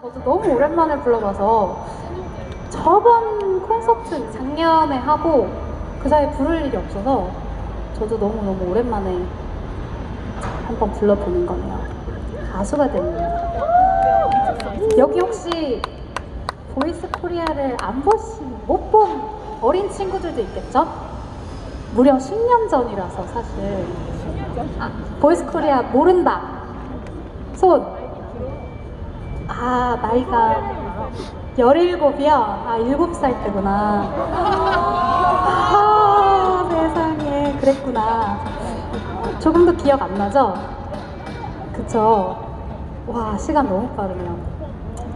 저도 너무 오랜만에 불러봐서 저번 콘서트 작년에 하고 그 사이에 부를 일이 없어서 저도 너무너무 오랜만에 한번 불러보는 거네요. 가수가 됐네요. 여기 혹시 보이스 코리아를 안 보신, 못 본 어린 친구들도 있겠죠? 무려 10년 전이라서 사실. 아, 보이스 코리아 모른다. 손. 아, 나이가 17이요? 아, 7살 때구나. 아, 세상에. 그랬구나. 조금도 기억 안 나죠? 그쵸? 와, 시간 너무 빠르네요.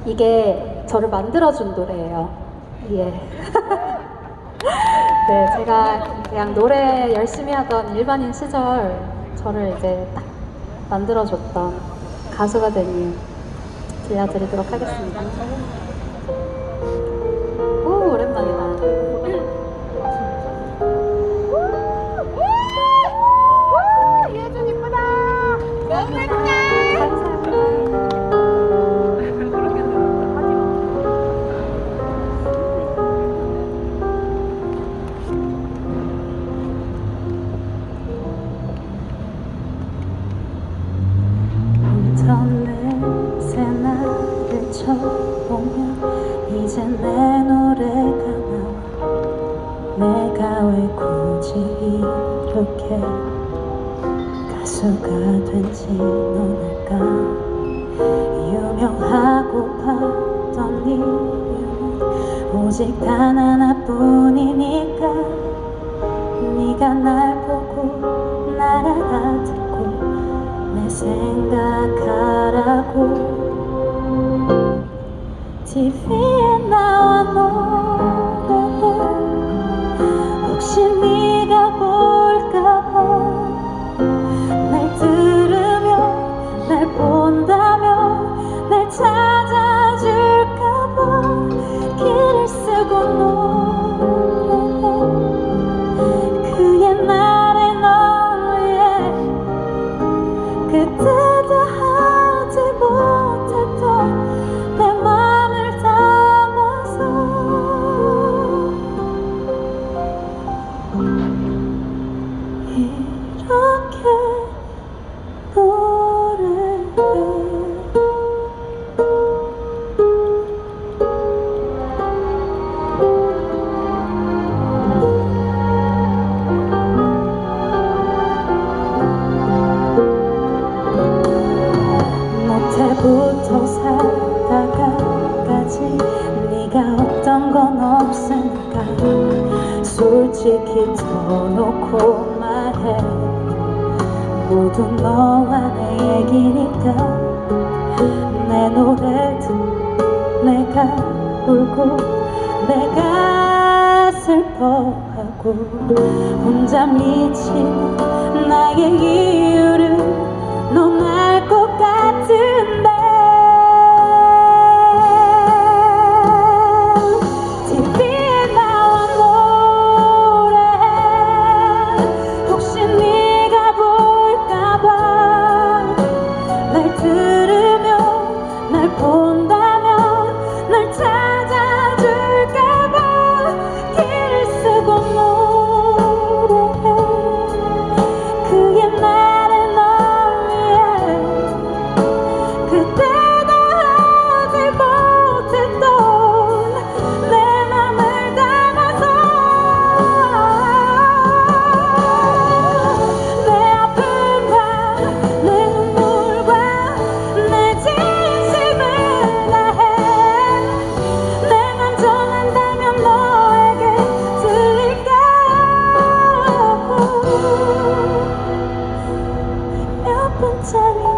이게 저를 만들어준 노래예요. 예. 네, 제가 그냥 노래 열심히 하던 일반인 시절 저를 이제 딱 만들어줬던 가수가 된 이유 들려드리도록 하겠습니다. 이 이렇게 가수가 된지 모를까 유명하고 봤던 이유는 오직 단 하나뿐이니까 네가 날 보고 날 알아듣고 내 생각하라고. TV Ele se gonou. 모태부터 살다가까지 네가 없던 건 없으니까? 솔직히 터놓고 말해. 모두 너와 내 얘기니까. 내 노래도 내가 울고 내가 슬퍼하고 혼자 미치는 나의 이유를 넌알 tell you.